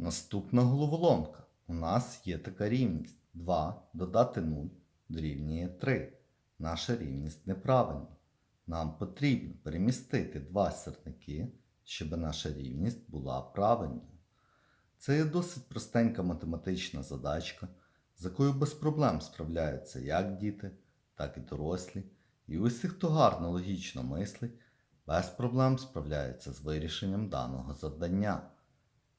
Наступна головоломка. У нас є така рівність. 2 додати 0 дорівнює 3. Наша рівність неправильна. Нам потрібно перемістити два сірники, щоб наша рівність була правильною. Це є досить простенька математична задачка, з якою без проблем справляються як діти, так і дорослі. І усі, хто гарно логічно мислить, без проблем справляються з вирішенням даного завдання.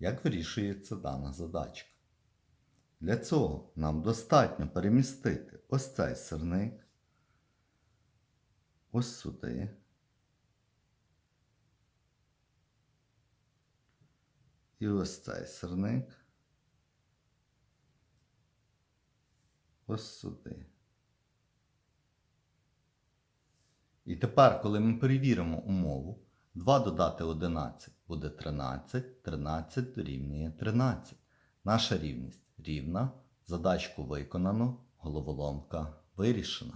Як вирішується дана задачка? Для цього нам достатньо перемістити ось цей сирник, ось сюди. І ось цей сирник. Ось сюди. І тепер, коли ми перевіримо умову, 2 додати 11 буде 13, 13 дорівнює 13. Наша рівність рівна, задачку виконано, головоломка вирішена.